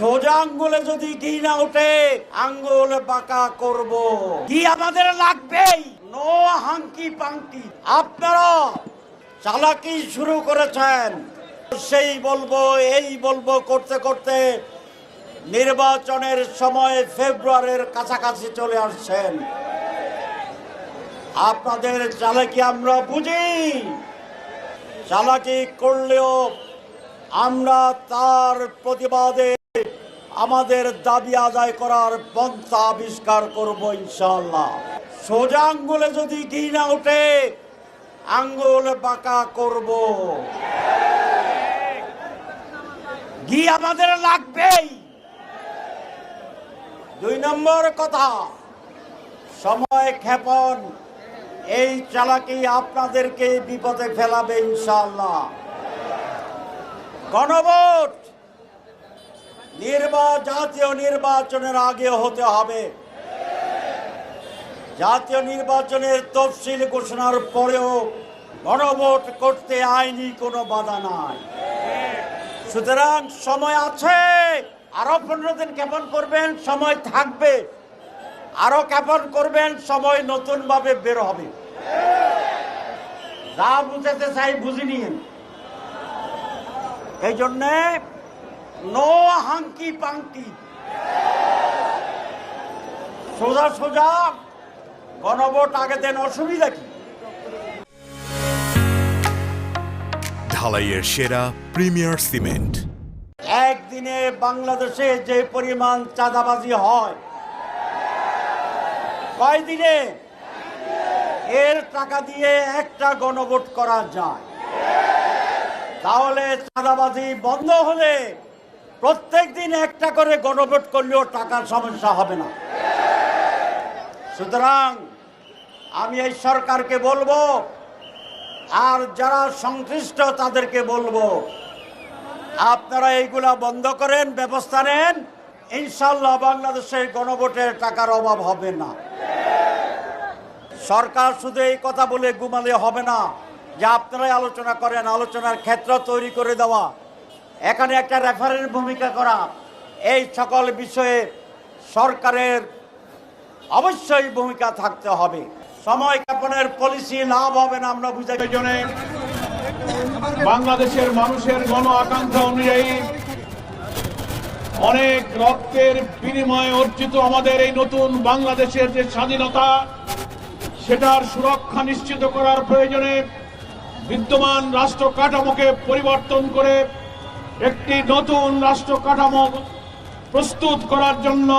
সোজা আঙ্গুলে যদি ঘি না ওঠে, আঙ্গুল বাঁকা করব। কি আমাদের লাগবেই। No hanky panky. আপনারা চালাকি শুরু করেছেন। সেই বলব, এই বলব করতে করতে নির্বাচনের সময় ফেব্রুয়ারির কাছাকাছি চলে আসছেন। আপনাদের চালাকি আমরা বুঝি। চালাকি করলেও আমরা তার প্রতিবাদে আমাদের দাবি আদায় করার পন্থা আবিষ্কার করব ইনশাল্লাহ সোজা আঙ্গুলে যদি ঘি না ওঠে, আঙ্গুল বাঁকা করব। ঘি আমাদের লাগবেই। দুই নম্বর কথা, সময় ক্ষেপণ। এই চালাকি আপনাদেরকে বিপদে ফেলাবে ইনশাল্লাহ গণভোট! জাতীয় নির্বাচনের আগে হতে হবে। জাতীয় নির্বাচনের তফসিল ঘোষণার পরেও গণভোট করতে আইনি কোনো বাধা নাই। সুতরাং সময় আছে, আরও পনেরো দিন কেমন করবেন, সময় থাকবে। আরও কেমন করবেন, সময় নতুন ভাবে বের হবে। যা বুঝাতে চাই বুঝে নিন। এই জন্যে নো হাঙ্কি পাঙ্কি সোজা সোজা গণভোট আগে দেন অসুবিধা কি? ঢালাইয়ের সেরা প্রিমিয়ার সিমেন্ট। একদিনে বাংলাদেশে যে পরিমাণ চাঁদাবাজি হয় কয়দিনে? এর টাকা দিয়ে একটা গণভোট করা যায়। তাহলে চাঁদাবাজি বন্ধ হলে প্রত্যেক দিন একটা করে গণভোট করলেও টাকার সমস্যা হবে না। সুতরাং আমি এই সরকারকে বলব, আর যারা সংশ্লিষ্ট তাদেরকে বলব, আপনারা এইগুলা বন্ধ করেন, ব্যবস্থা নেন। ইনশাল্লাহ বাংলাদেশের গণভোটের টাকার অভাব হবে না। সরকার শুধু এই কথা বলে ঘুমালে হবে না, যে আপনারাই আলোচনা করেন, আলোচনার ক্ষেত্র তৈরি করে দেওয়া। এখানে একটা রেফারেন্স ভূমিকা করা। এই সকল বিষয়ে সরকারের অবশ্যই ভূমিকা থাকতে হবে। সময় ক্ষেপণের পলিসি লাভ হবে না আমরা বুঝাই। প্রয়োজনে বাংলাদেশের মানুষের গণ আকাঙ্ক্ষা অনুযায়ী অনেক রক্তের বিনিময়ে অর্জিত আমাদের এই নতুন বাংলাদেশের যে স্বাধীনতা, সেটার সুরক্ষা নিশ্চিত করার প্রয়োজনে বিদ্যমান রাষ্ট্র কাঠামোকে পরিবর্তন করে একটি নতুন রাষ্ট্র কাঠামো প্রস্তুত করার জন্য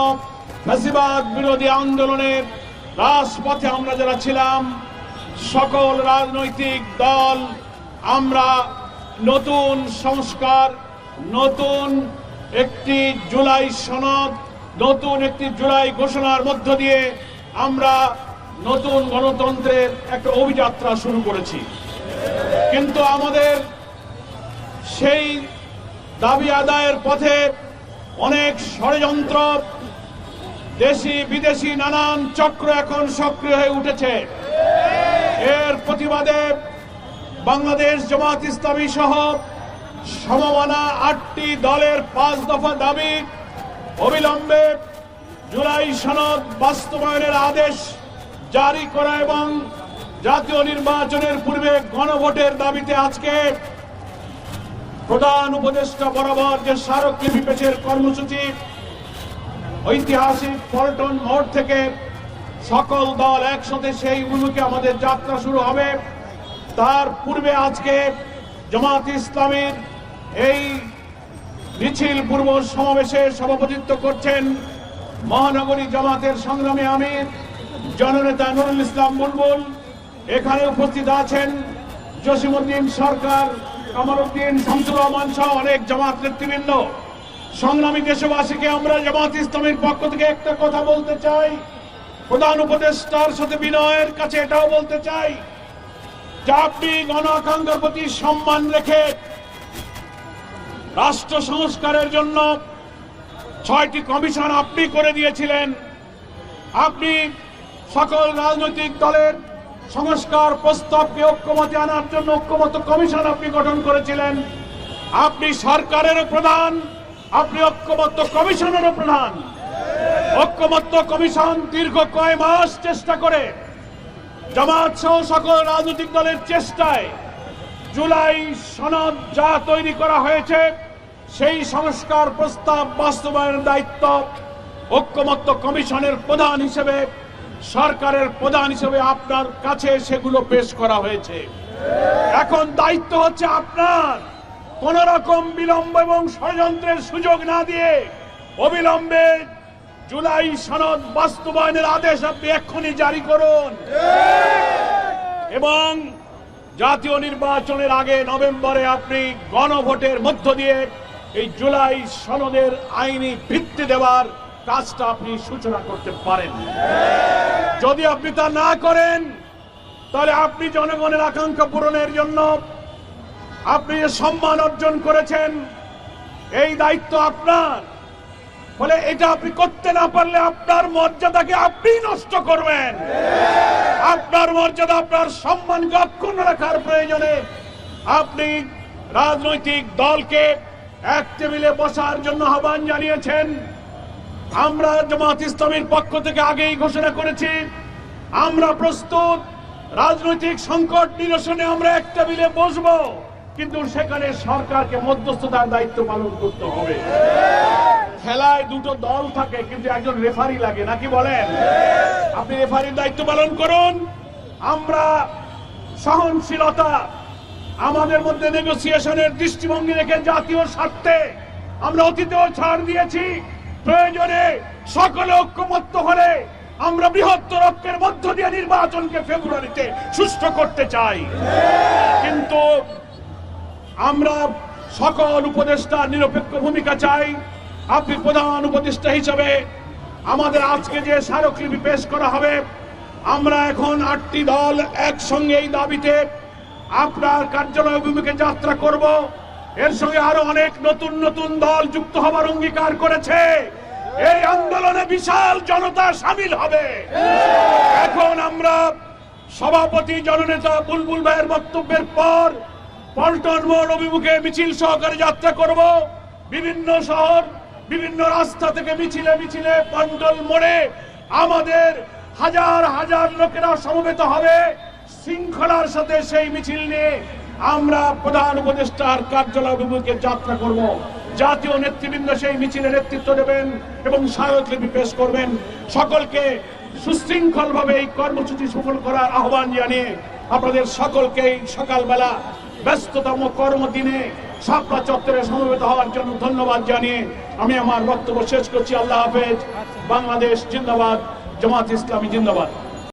ফ্যাসিবাদ বিরোধী আন্দোলনের রাজপথে আমরা যারা ছিলাম, সকল রাজনৈতিক দল, আমরা নতুন সংস্কার, নতুন একটি জুলাই সনদ, নতুন একটি জুলাই ঘোষণার মধ্য দিয়ে আমরা নতুন গণতন্ত্রের একটা অভিযাত্রা শুরু করেছি। কিন্তু আমাদের সেই দাবি আদায়ের পথে অনেক ষড়যন্ত্র, দেশি, বিদেশি নানান চক্র এখন সক্রিয় হয়ে উঠেছে। এর প্রতিবাদে বাংলাদেশ জামাত ইসলামী সহ সমমানা আটটি দলের পাঁচ দফা দাবি অবিলম্বে জুলাই সনদ বাস্তবায়নের আদেশ জারি করা এবং জাতীয় নির্বাচনের পূর্বে গণভোটের দাবিতে আজকে প্রধান উপদেষ্টা বরাবর যে স্মারকলিপি পেশের কর্মসূচি, ঐতিহাসিক পল্টন মোড় থেকে সকল দল একসাথে সেই উন্মুখে আমাদের যাত্রা শুরু হবে। তার পূর্বে আজকে জামাত ইসলামের এই মিছিল পূর্ব সমাবেশে সভাপতিত্ব করছেন মহানগরী জামাতের সংগ্রামী আমির, জননেতা নুরুল ইসলাম বুলবুল। এখানে উপস্থিত আছেন জসিমুদ্দিন সরকার কামারুদ্দিন শামসুর রহমান সহ অনেক জামাত নেতৃবৃন্দ। সংগ্রামী দেশবাসীকে আমরা জামাত ইসলামের পক্ষ থেকে একটা কথা বলতে চাই। প্রধান উপদেষ্টার সাথে বিনয়ের কাছে এটাও বলতে চাই যে আপনি গণ প্রতি সম্মান রেখে রাষ্ট্র সংস্কারের জন্য ছয়টি কমিশন আপনি করে দিয়েছিলেন। আপনি সকল রাজনৈতিক দলের সংস্কার প্রস্তাবকে ঐক্যমতে আনার জন্য ঐক্যমত কমিশন আপনি গঠন করেছিলেন। আপনি সরকারের প্রধান, আপনি ঐক্যমত্য কমিশনেরও প্রধান। ঐক্যমত্য কমিশন দীর্ঘ কয় মাস চেষ্টা করে, জামাত সহ সকল রাজনৈতিক দলের চেষ্টায় জুলাই সনদ যা তৈরি করা হয়েছে, সেই সংস্কার প্রস্তাব বাস্তবায়নের দায়িত্ব ঐক্যমত্য কমিশনের প্রধান হিসেবে সরকারের প্রধান হিসেবে আপনার কাছে সেগুলো পেশ করা হয়েছে। এখন দায়িত্ব হচ্ছে আপনার। কোন রকম বিলম্ব এবং ষড়যন্ত্রের সুযোগ না দিয়ে অবিলম্বে জুলাই সনদ বাস্তবায়নের আদেশ আপনি এক্ষুনি জারি করুন। এবং জাতীয় নির্বাচনের আগে নভেম্বরে আপনি গণভোটের মধ্য দিয়ে এই জুলাই সনদের আইনি ভিত্তি দেওয়ার কাজটা আপনি সূচনা করতে পারেন। যদি আপনি তা না করেন, তাহলে আপনি জনগণের আকাঙ্ক্ষা পূরণের জন্য আপনি যে সম্মান অর্জন করেছেন, এই দায়িত্ব আপনার। ফলে এটা আপনি করতে না পারলে আপনার মর্যাদাকে আপনি নষ্ট করবেন। আপনার মর্যাদা, আপনার সম্মানকে অক্ষুণ্ণ রাখার প্রয়োজনে আপনি রাজনৈতিক দলকে এক টেবিলে বসার জন্য আহ্বান জানিয়েছেন। আমরা জামাত ইসলামের পক্ষ থেকে আগেই ঘোষণা করেছি, আমরা প্রস্তুত, রাজনৈতিক সংকট নিরসনে আমরা এক টেবিলে বসবো, কিন্তু সেখানে সরকারকে মধ্যস্থতার দায়িত্ব পালন করতে হবে। খেলায় দুটো দল থাকে, কিন্তু একজন রেফারি লাগে, নাকি বলেন? আপনি রেফারির দায়িত্ব পালন করুন। আমরা সহনশীলতা, আমাদের মধ্যে নেগোসিয়েশনের দৃষ্টিভঙ্গি রেখে জাতীয় স্বার্থে আমরা অতীতেও ছাড় দিয়েছি। প্রয়োজনে সকলে ঐক্যমত্য হলে আমরা বৃহত্তর ঐক্যের মধ্য দিয়ে নির্বাচনকে ফেব্রুয়ারিতে সুষ্ঠু করতে চাই। কিন্তু আমরা সকল উপদেষ্টা নিরপেক্ষ ভূমিকা চাই। আপনি প্রধান উপদেষ্টা হিসেবে আমাদের আজকে যে স্মারকলিপি পেশ করা হবে, আমরা এখন আটটি দল একসঙ্গে এই দাবিতে আপনার কার্যালয় অভিমুখে যাত্রা করব। এর সঙ্গে আরও অনেক নতুন নতুন দল যুক্ত হবার অঙ্গীকার করেছে। এই আন্দোলনে বিশাল জনতা সামিল হবে। এখন আমরা সভাপতি জননেতা বুলবুল ভাইয়ের বক্তব্যের পর পল্টন মোড় অভিমুখে মিছিল সহকারে যাত্রা করব। বিভিন্ন শহর, বিভিন্ন রাস্তা থেকে মিছিলে মিছিলে পন্টল মোড়ে আমাদের হাজার হাজার লোকেরা সমবেত হবে। শৃঙ্খলার সাথে সেই মিছিল নিয়ে আমরা প্রধান উপদেষ্টার কার্যালয় অভিমুখে যাত্রা করব। জাতীয় নেতৃবৃন্দ সেই মিছিলে নেতৃত্ব দেবেন এবং স্মারকলিপি পেশ করবেন। সকলকে সুশৃঙ্খল ভাবে এই কর্মসূচি সফল করার আহ্বান জানিয়ে আপনাদের সকলকে এই সকালবেলা ব্যস্ততম কর্মদিনে শাপলা চত্বরে সমবেত হওয়ার জন্য ধন্যবাদ জানিয়ে আমি আমার বক্তব্য শেষ করছি। আল্লাহ হাফেজ। বাংলাদেশ জিন্দাবাদ, জামাত ইসলামী জিন্দাবাদ।